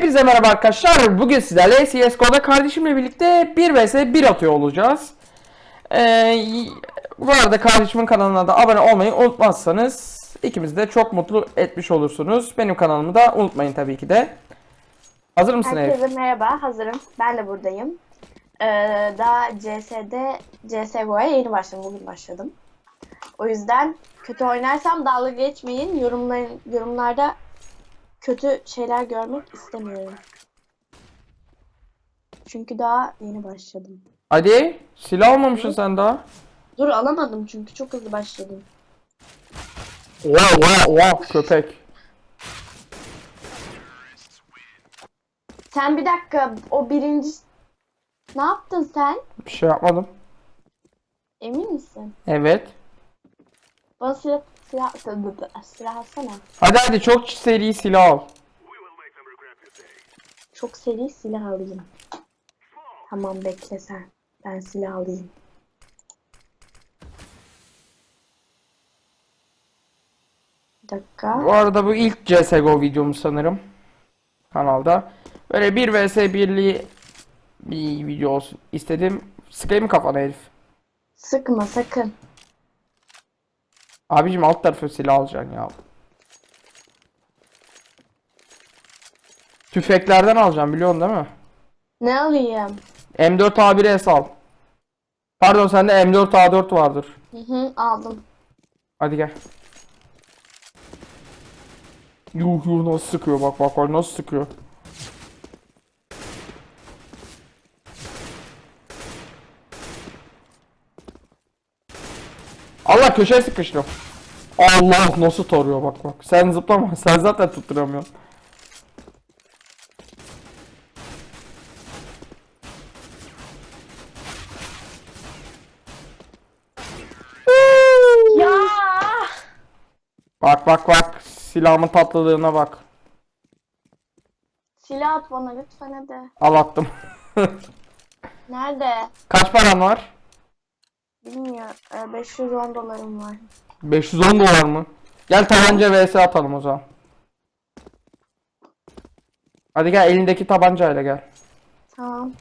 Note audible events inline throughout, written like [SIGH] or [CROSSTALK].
Hepinize merhaba arkadaşlar. Bugün sizlerle CSGO'da kardeşimle birlikte 1 vs 1 atıyor olacağız. Ee, bu arada kardeşimin kanalına da abone olmayı unutmazsanız ikimiz de çok mutlu etmiş olursunuz. Benim kanalımı da unutmayın tabii ki de. Hazır mısın Elif? Herkese merhaba, hazırım. Ben de buradayım. Ee, daha CS'de CSGO'ya yeni başladım, bugün başladım. O yüzden kötü oynarsam dalga geçmeyin. Yorumların, yorumlarda kötü şeyler görmek istemiyorum. Çünkü daha yeni başladım. Hadi. Silah almamışsın sen daha. Dur alamadım çünkü çok hızlı başladım. Wow wow wow köpek. Sen bir dakika, o birinci... Ne yaptın sen? Bir şey yapmadım. Emin misin? Evet. Bana silah, silah, silah alsana. Hadi hadi çok seri silah al. Çok seri silah alayım. Tamam bekle sen. Ben silah alayım. Bir dakika. Bu arada bu ilk CSGO videomuz sanırım. Kanalda. Böyle 1 vs 1'li bir video olsun istedim. Sıkayım kafana herif? Sıkma sakın. Abicim alt tarafı silah alacaksın ya. Tüfeklerden alacağım biliyorsun değil mi? Ne alayım? M4 A1S al. Pardon sende M4 A4 vardır. Hı hı aldım. Hadi gel. Yuh yuh nasıl sıkıyor bak bak bak nasıl sıkıyor. Allah köşeye sıkıştım. Allah nasıl toruyor bak bak. Sen zıplama [LAUGHS] sen zaten tutturamıyorsun. Ya! Bak bak bak silahımın tatlılığına bak. Silah at bana lütfen hadi. Al attım. [LAUGHS] Nerede? Kaç paran var? Bilmiyorum. Ee, 510 dolarım var. 510 dolar mı? Gel tabanca vs atalım o zaman. Hadi gel elindeki tabancayla gel. Tamam.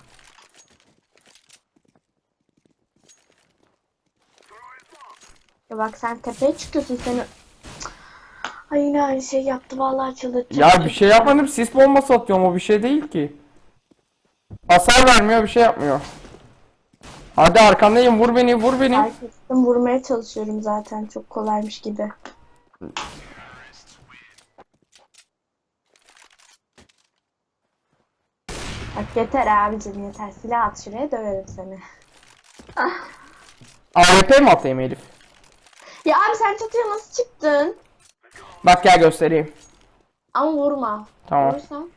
Ya bak sen tepeye çıkıyorsun seni. Ay yine aynı şey yaptı vallahi çıldırtacağım. Ya bir şey yapmadım sis bombası atıyorum o bir şey değil ki. Hasar vermiyor bir şey yapmıyor. Hadi arkandayım vur beni vur beni. Ettim vurmaya çalışıyorum zaten çok kolaymış gibi. Bak yeter abicim yeter silah at şuraya döverim seni. AWP mi atayım Elif? Ya abi sen çatıya nasıl çıktın? Bak gel göstereyim. Ama vurma. Tamam. Vurursan.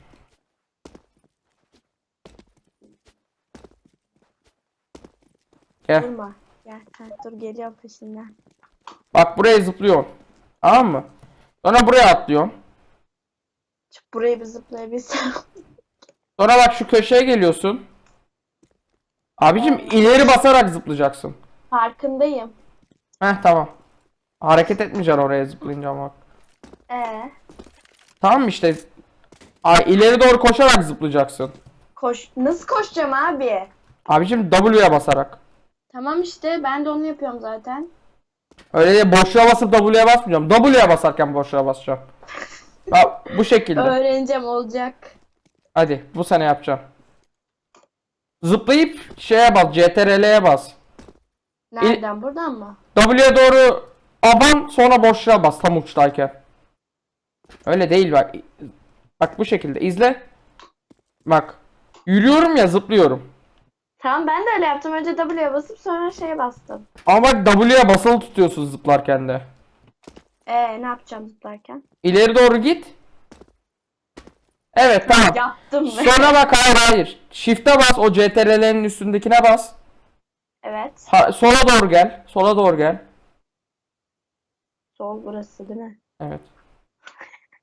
Gel. Vurma. Gel ha, dur geliyorum peşinden. Bak buraya zıplıyorum. Tamam mı? Sonra buraya atlıyorum. Çık burayı bir zıplayabilsem. [LAUGHS] Sonra bak şu köşeye geliyorsun. Abicim ileri basarak zıplayacaksın. Farkındayım. Heh tamam. Hareket etmeyeceksin oraya zıplayınca bak. Ee, Tamam işte. Ay, ileri doğru koşarak zıplayacaksın. koş. Nasıl koşacağım abi? Abicim W'ye basarak. Tamam işte ben de onu yapıyorum zaten. Öyle değil boşluğa basıp W'ye basmayacağım. W'ye basarken boşluğa basacağım. Ya, bu şekilde. Öğreneceğim olacak. Hadi bu sene yapacağım. Zıplayıp şeye bas. CTRL'ye bas. Nereden? Buradan mı? W'ye doğru aban sonra boşluğa bas tam uçtayken. Öyle değil bak. Bak bu şekilde izle. Bak. Yürüyorum ya zıplıyorum. Tamam ben de öyle yaptım. Önce W'ye basıp sonra şeye bastım. Ama bak W'ye basılı tutuyorsun zıplarken de. Ee ne yapacağım zıplarken? İleri doğru git. Evet tamam. Yaptım. [LAUGHS] Sonra bak hayır hayır. Shift'e bas o CTRL'lerin üstündekine bas. evet. Ha, sola doğru gel. Sola doğru gel. Sol burası değil mi? Evet.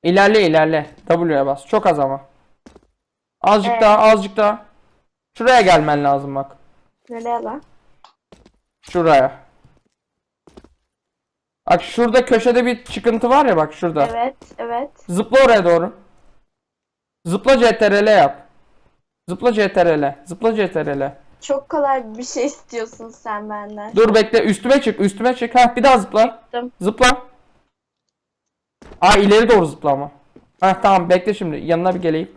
İlerle ilerle. W'ye bas. Çok az ama. Azıcık Evet. daha azıcık daha. Şuraya gelmen lazım bak. Nereye lan? Şuraya. Bak şurada köşede bir çıkıntı var ya bak şurada. Evet, evet. Zıpla oraya doğru. Zıpla CTRL yap. Zıpla CTRL. Zıpla CTRL. Çok kolay bir şey istiyorsun sen benden. Dur bekle üstüme çık üstüme çık. Ha bir daha zıpla. Çıktım. Zıpla. Aa ileri doğru zıpla ama. Ha tamam bekle şimdi yanına bir geleyim.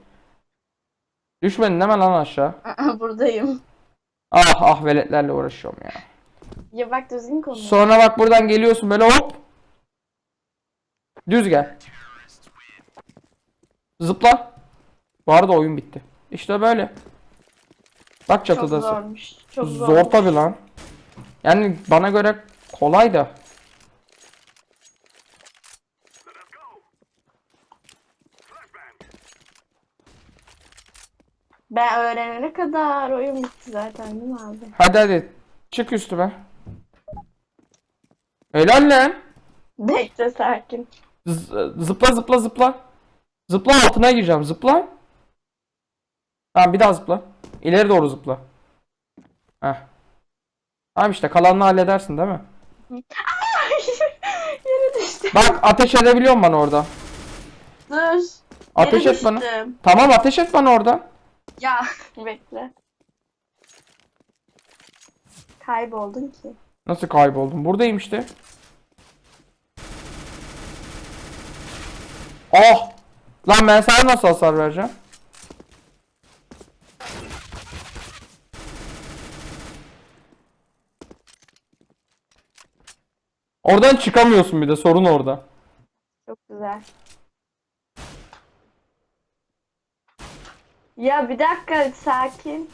Düşmedin hemen lan aşağı. Buradayım. Ah ah veletlerle uğraşıyorum ya. Ya bak düzgün konuş. Sonra bak buradan geliyorsun böyle hop. Düz gel. Zıpla. Bu arada oyun bitti. İşte böyle. Bak Çok çatıdasın. zormuş. Çok zor. Zor tabi lan. Yani bana göre kolay da. Ben öğrenene kadar oyun bitti zaten değil mi abi? Hadi hadi. Çık üstüme. Helal lan. Bekle sakin. Z- zıpla zıpla zıpla. Zıpla altına gireceğim. Zıpla. Tamam bir daha zıpla. İleri doğru zıpla. Heh. Tamam işte kalanını halledersin değil mi? [LAUGHS] Yere düştüm. Bak ateş edebiliyor musun bana orada? Dur. Ateş et bana. düştüm. Tamam ateş et bana orada. Ya [LAUGHS] bekle. Kayboldun ki. Nasıl kayboldum? Buradayım işte. Oh! Lan ben sana nasıl hasar vereceğim? Oradan çıkamıyorsun bir de sorun orada. Çok güzel. Ya bir dakika sakin.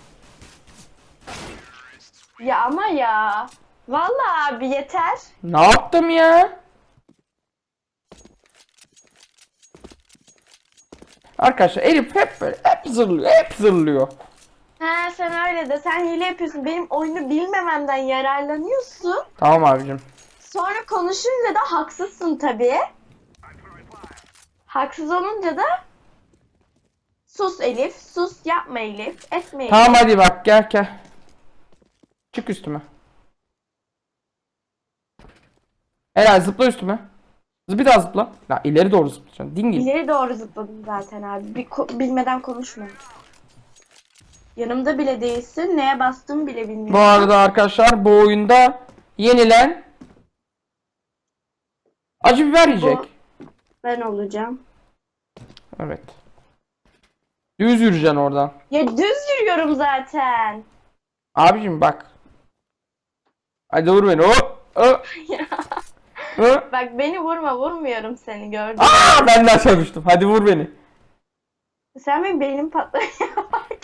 Ya ama ya. Vallahi abi yeter. Ne yaptım ya? Arkadaşlar Elif hep böyle hep zırlıyor, hep zırlıyor. He sen öyle de sen hile yapıyorsun. Benim oyunu bilmememden yararlanıyorsun. Tamam abicim. Sonra konuşunca da haksızsın tabii. Haksız olunca da sus Elif, sus yapma Elif, etme Elif. Tamam hadi bak gel gel. Çık üstüme. Helal zıpla üstüme. Bir daha zıpla. Ya ileri doğru zıplayacaksın. Dingil. İleri doğru zıpladım zaten abi. Bir ko- bilmeden konuşma. Yanımda bile değilsin. Neye bastığımı bile bilmiyorum. Bu arada arkadaşlar bu oyunda yenilen acı biber yiyecek. Ben olacağım. Evet. Düz yürüyeceksin oradan. Ya düz yürüyorum zaten. Abicim bak. Hadi vur beni. Hop. Hop. [LAUGHS] Bak beni vurma vurmuyorum seni gördün. Aa, ben de aşağı düştüm. Hadi vur beni. Sen benim beynim patlamaya [LAUGHS] bak.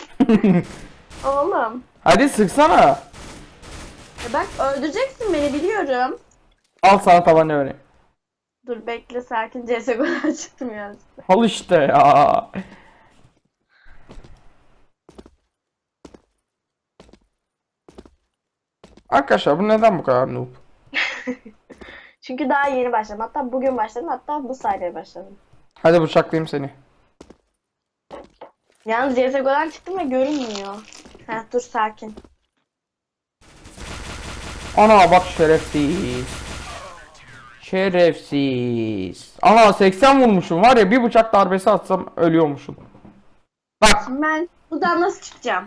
Oğlum. Hadi sıksana. Ya bak öldüreceksin beni biliyorum. Al sana tabanca vereyim. Dur bekle sakin CSGO'dan [LAUGHS] çıktım ya. Al işte ya. Arkadaşlar bu neden bu kadar noob? [LAUGHS] Çünkü daha yeni başladım. Hatta bugün başladım. Hatta bu sayede başladım. Hadi bıçaklayayım seni. Yalnız CSGO'dan çıktım ve görünmüyor. Heh dur sakin. Ana bak şerefsiz. Şerefsiz. Ana 80 vurmuşum var ya bir bıçak darbesi atsam ölüyormuşum. Bak Şimdi ben buradan nasıl çıkacağım?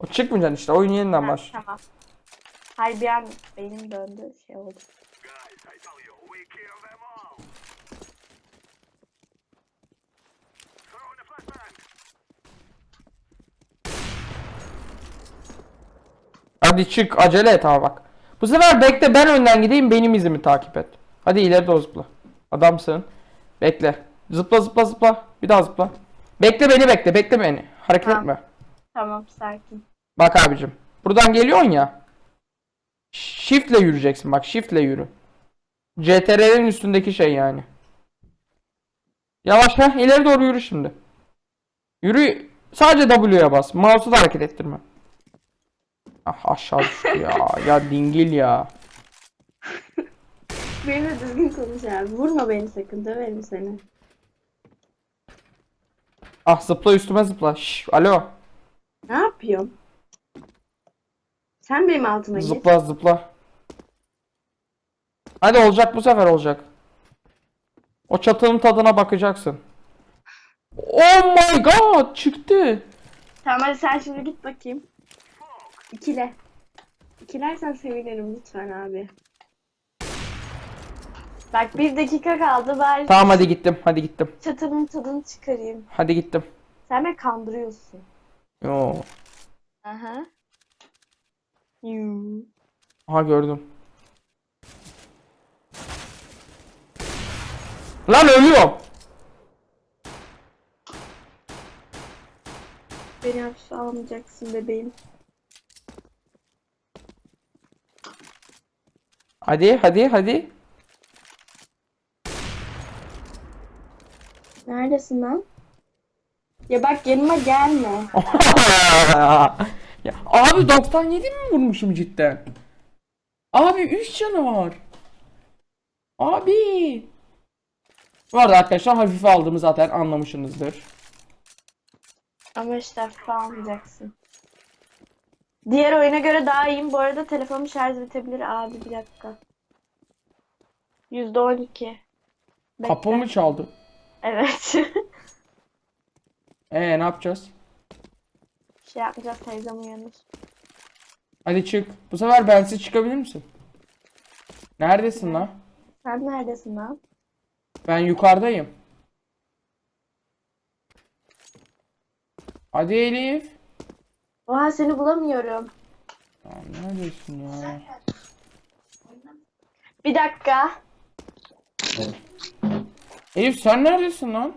o çıkmayacaksın işte oyun yeniden Ha, baş. tamam. Hayır bir an beynim döndü şey oldu. Hadi çık acele et ha bak. Bu sefer bekle ben önden gideyim benim izimi takip et. Hadi ileri doğru zıpla. Adamsın. Bekle. Zıpla zıpla zıpla. Bir daha zıpla. Bekle beni bekle bekle beni. Hareket Tamam. etme. Tamam sakin. Bak abicim. Buradan geliyorsun ya. Shift'le yürüyeceksin bak shift'le yürü. CTRL'in üstündeki şey yani. Yavaş ha ileri doğru yürü şimdi. Yürü sadece W'ye bas. Mouse'u da hareket ettirme. Ah aşağı düştü ya. ya dingil ya. Benimle düzgün konuş abi. Vurma beni sakın döverim seni. Ah zıpla üstüme zıpla. Şş, alo. Ne yapıyorum? Sen benim altıma git. Zıpla zıpla. Hadi olacak bu sefer olacak. O çatının tadına bakacaksın. Oh my god çıktı. Tamam hadi sen şimdi git bakayım. İkile. İkilersen sevinirim lütfen abi. Bak bir dakika kaldı bari Tamam hadi gittim hadi gittim. çatının tadını çıkarayım. Hadi gittim. Sen beni kandırıyorsun. Yo. Aha. Yuu. Aha gördüm. Lan ölüyorum. Beni hafife almayacaksın bebeğim. Hadi hadi hadi. Neredesin lan? Ya bak yanıma gelme. [LAUGHS] ya, abi 97 mi vurmuşum cidden? Abi 3 canı var. Abi. Bu arada arkadaşlar hafife aldığımı zaten anlamışsınızdır. Ama işte hafife almayacaksın. Diğer oyuna göre daha iyiyim. Bu arada telefonum şarj bitebilir abi bir dakika. Yüzde on iki. Kapı mı çaldı? Evet. [LAUGHS] Ee ne yapacağız? şey yapmayacağız teyzem uyanır. Hadi çık. Bu sefer bensiz çıkabilir misin? Neredesin lan? Sen neredesin lan? Ben yukarıdayım. Hadi Elif. Oha seni bulamıyorum. Ya neredesin ya? Bir dakika. Elif sen neredesin lan?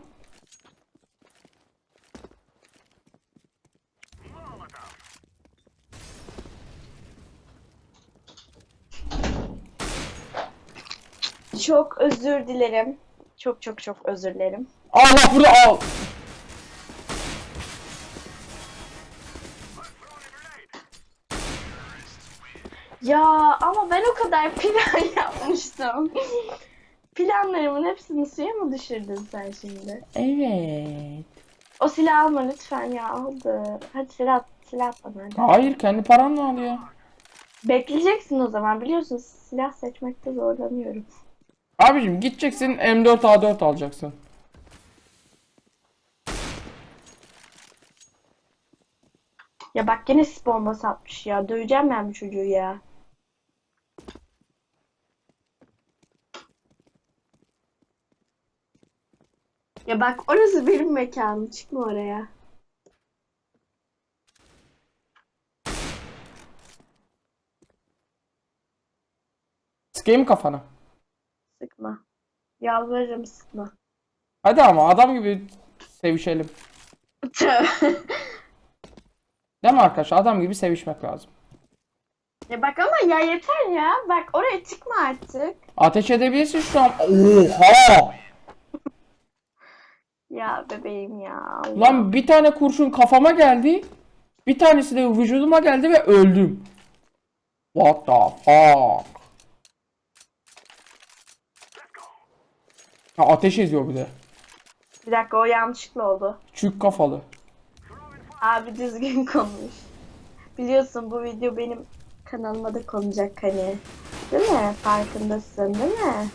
Çok özür dilerim. Çok çok çok özür dilerim. Allah burada al. Ya ama ben o kadar [LAUGHS] plan yapmıştım. Planlarımın hepsini suya mı düşürdün sen şimdi? Evet. O silahı alma lütfen ya aldı. Hadi silah, silah at bana hadi. Hayır kendi paranla al ya. Bekleyeceksin o zaman biliyorsun silah seçmekte zorlanıyorum. Abicim gideceksin M4 A4 alacaksın. Ya bak gene sis bombası atmış ya. Döveceğim ben bu çocuğu ya. Ya bak orası benim mekanım. Çıkma oraya. Sıkayım kafana. Yalvarırım sıkma. Hadi ama adam gibi sevişelim. Değil mi arkadaşlar? Adam gibi sevişmek lazım. ya bak ama ya yeter ya. Bak oraya çıkma artık. Ateş edebilirsin şu an. Oha! Ya bebeğim ya. Allah. Lan bir tane kurşun kafama geldi. Bir tanesi de vücuduma geldi ve öldüm. What the fuck? Ha, ateş ediyor bir de. Bir dakika o yanlışlıkla oldu. Çük kafalı. Abi düzgün [LAUGHS] konuş. Biliyorsun bu video benim kanalıma da konacak hani. Değil mi? Farkındasın değil mi?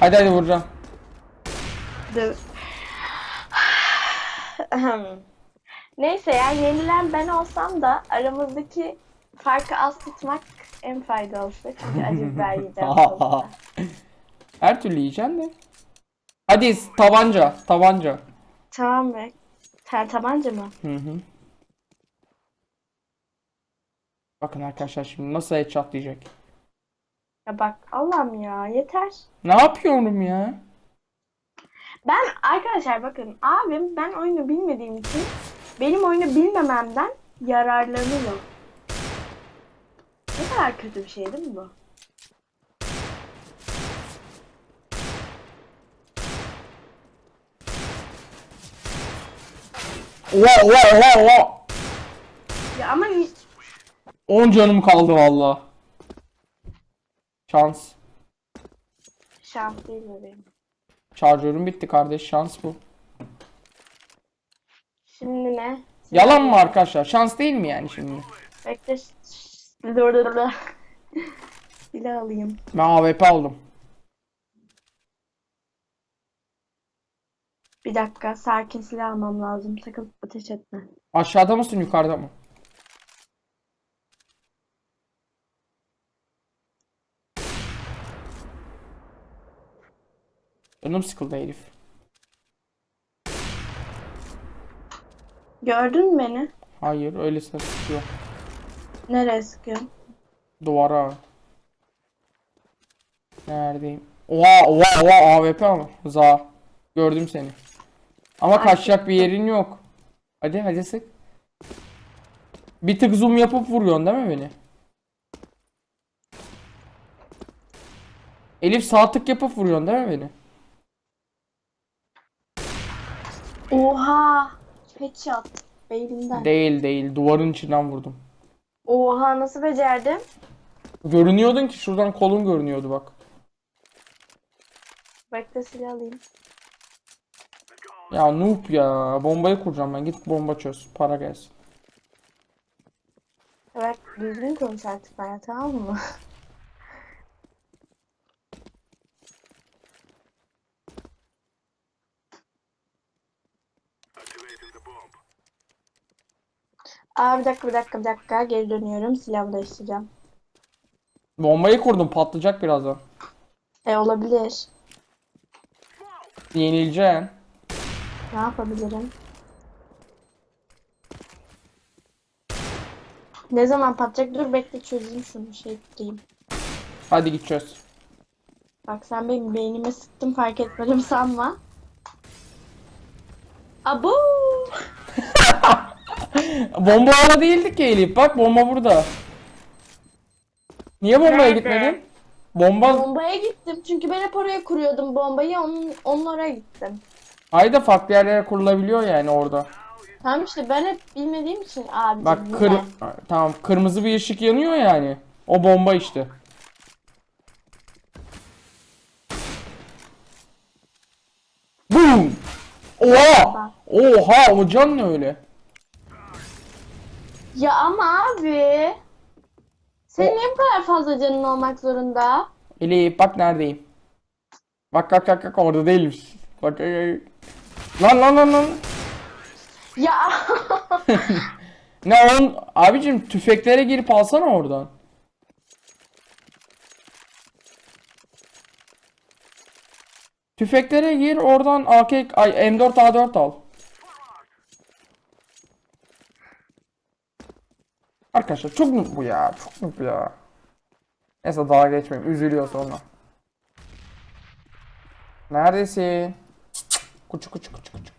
Hadi hadi vuracağım. Dur. [SIGHS] Neyse yani yenilen ben olsam da aramızdaki farkı az tutmak en faydalısı. Çünkü acı biber [LAUGHS] yiyeceğim. sonuçta. [LAUGHS] Her türlü yiyeceksin de. Hadi tabanca, tabanca. tamam mı? Ter tabanca mı? Hı hı. Bakın arkadaşlar şimdi nasıl headshot diyecek. Ya bak Allah'ım ya yeter. Ne yapıyorum ya? Ben arkadaşlar bakın abim ben oyunu bilmediğim için benim oyunu bilmememden yararlanıyor. Ne kadar kötü bir şey değil mi bu? Oha oha oha oha. Ya ama ni- 10 canım kaldı valla. Şans. şans değil bebeğim. Şarjörüm bitti kardeş şans bu. Şimdi ne? Yalan mı arkadaşlar? Şans değil mi yani şimdi? Bekle. dur, dur, dur. [LAUGHS] Silah alayım. Ben AWP aldım. Bir dakika sakin silah almam lazım. Sakın ateş etme. Aşağıda mısın yukarıda mı? Canım sıkıldı herif. Gördün mü beni? Hayır öylesine sıkıyor. Nereye sıkıyorsun? Duvara. Neredeyim? Oha oha oha AWP ama. Za. Gördüm seni. Ama Ay, kaçacak bir yerin yok. Hadi hadi sık. Bir tık zoom yapıp vuruyorsun değil mi beni? Elif sağ tık yapıp vuruyorsun değil mi beni? Oha! Headshot. Beyninden. Değil değil duvarın içinden vurdum. Oha nasıl becerdim? Görünüyordun ki şuradan kolun görünüyordu bak. Bekle silah alayım. Ya noob ya bombayı kuracağım ben git bomba çöz para gelsin. Evet düzgün konuş artık bana tamam mı? [LAUGHS] Aa bir dakika bir dakika bir dakika geri dönüyorum silahımı değiştireceğim. Bombayı kurdum patlayacak birazdan. E olabilir. Yenileceksin. Ne yapabilirim? Ne zaman patlayacak? Dur bekle çözeyim şunu şey tutayım. Hadi git çöz. Bak sen benim beynime sıktın fark etmedim [LAUGHS] sanma. Abu! Bomba orada değildi ki Elif. Bak bomba burada. Niye bombaya Nerede? gitmedin? Bomba... Bombaya gittim çünkü ben hep oraya kuruyordum bombayı onun, onun oraya gittim. Hayda farklı yerlere kurulabiliyor yani orada. Tamam işte ben hep bilmediğim için abi. Bak kır... Tamam kırmızı bir ışık yanıyor yani. O bomba işte. Boom! Oha! Oha! O can ne öyle? Ya ama abi. Senin niye bu kadar fazla canın olmak zorunda? Elif bak neredeyim. Bak bak bak bak orada değilmiş. Bak ay, ay. Lan lan lan lan. Ya [LAUGHS] Ne on abicim tüfeklere girip alsana oradan. Tüfeklere gir oradan AK ay M4 A4 al. Arkadaşlar çok mu bu ya? Çok bu ya? Neyse dalga geçmeyeyim. Üzülüyor sonra. Neredesin? Kuçu kuçu kuçu kuçu.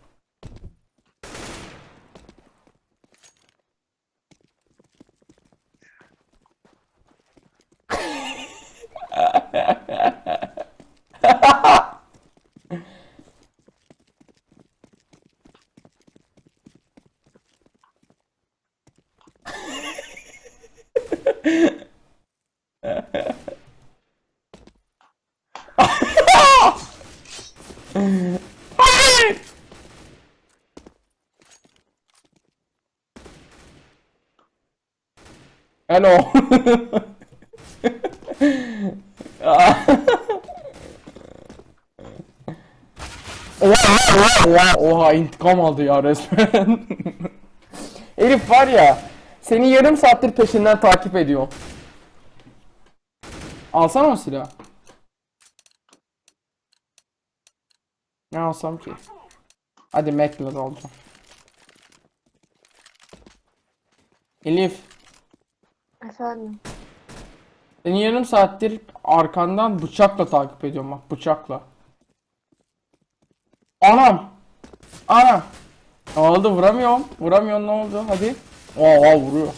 Hello. [LAUGHS] oha oha intikam aldı ya resmen. [LAUGHS] Elif var ya seni yarım saattir peşinden takip ediyor. Alsana o silahı. Alsam ki? Hadi Mac'ler alacağım. Elif Efendim. Seni yarım saattir arkandan bıçakla takip ediyorum bak bıçakla. Anam. Anam. Ne oldu vuramıyorum. Vuramıyorum ne oldu hadi. Oha vuruyor.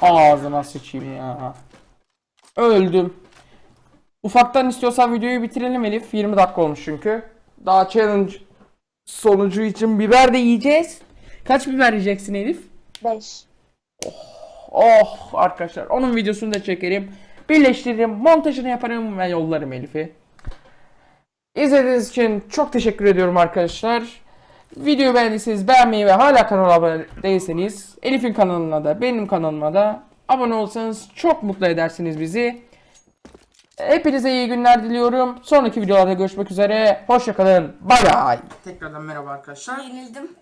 Ağzına sıçayım ya. Öldüm. Ufaktan istiyorsan videoyu bitirelim Elif. 20 dakika olmuş çünkü. Daha challenge sonucu için biber de yiyeceğiz. Kaç biber yiyeceksin Elif? 5. Oh arkadaşlar onun videosunu da çekerim. Birleştiririm, montajını yaparım ve yollarım Elif'i. İzlediğiniz için çok teşekkür ediyorum arkadaşlar. Videoyu beğendiyseniz beğenmeyi ve hala kanala abone değilseniz Elif'in kanalına da benim kanalıma da abone olsanız çok mutlu edersiniz bizi. Hepinize iyi günler diliyorum. Sonraki videolarda görüşmek üzere. Hoşçakalın. Bay bay. Tekrardan merhaba arkadaşlar. Yenildim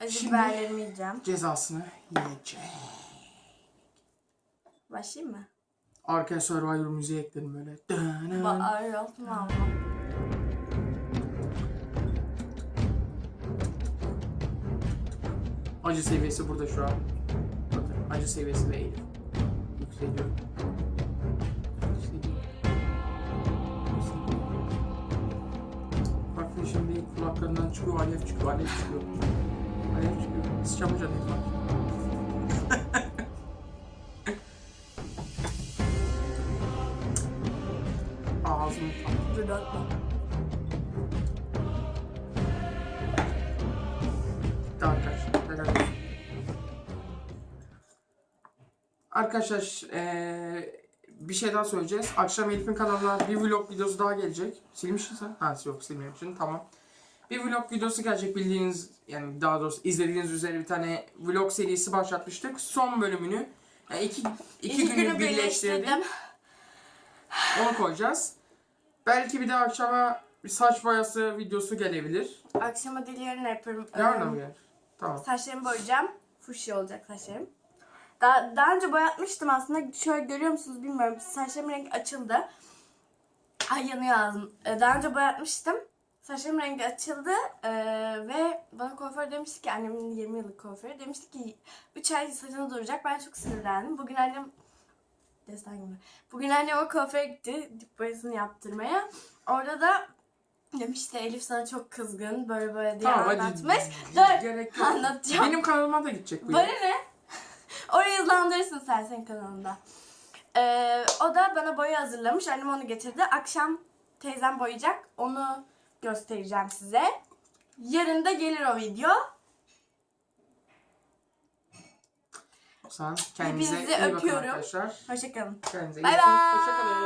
ve Şimdi- biberlerimi yiyeceğim. Cezasını yiyecek. Başlayayım mı? Arkaya Survivor müziği ekledim böyle. Dın Ba Ay yapma ama. Acı seviyesi burada şu an. Bakın acı seviyesi değil. Yükseliyor. Bakın şimdi kulaklarından çıkıyor, alev çıkıyor, alev çıkıyor. Alev çıkıyor. Sıçamayacak değil bak. Arkadaşlar eee, bir şey daha söyleyeceğiz. Akşam Elif'in kanalına bir vlog videosu daha gelecek. Silmişsin sen? Ha yok silmemişsin tamam. Bir vlog videosu gelecek bildiğiniz yani daha doğrusu izlediğiniz üzere bir tane vlog serisi başlatmıştık. Son bölümünü yani iki, iki, İki günü birleştirdik. Onu koyacağız. Belki bir de akşama bir saç boyası videosu gelebilir. Akşama değil yarın yaparım. Yarın Ee, mı? Tamam. Saçlarımı boyayacağım. Fuşya olacak saçlarım. Daha, daha önce boyatmıştım aslında. Şöyle görüyor musunuz bilmiyorum. Saçlarımın rengi açıldı. Ay yanıyor ağzım. Ee, Daha önce boyatmıştım. Saçlarımın rengi açıldı ee, ve bana kuaför demişti ki annemin 20 yıllık kuaförü demişti ki 3 ay saçını duracak. Ben çok sinirlendim. Bugün annem destan gibi. Bugün annem o kuaföre gitti dip boyasını yaptırmaya. Orada da demişti Elif sana çok kızgın böyle böyle diye Tamam anlatmış. Dur [LAUGHS] anlatacağım. Benim kanalıma da gidecek bu. Bana ne? Orayı hızlandırırsın sen senin kanalında. Ee, o da bana boya hazırlamış. Annem onu getirdi. Akşam teyzem boyayacak. Onu göstereceğim size. Yarın da gelir o video. Sen kendinize Hepinizi iyi öpüyorum. arkadaşlar. Hoşçakalın. Kendinize iyi Bay Hoşçakalın.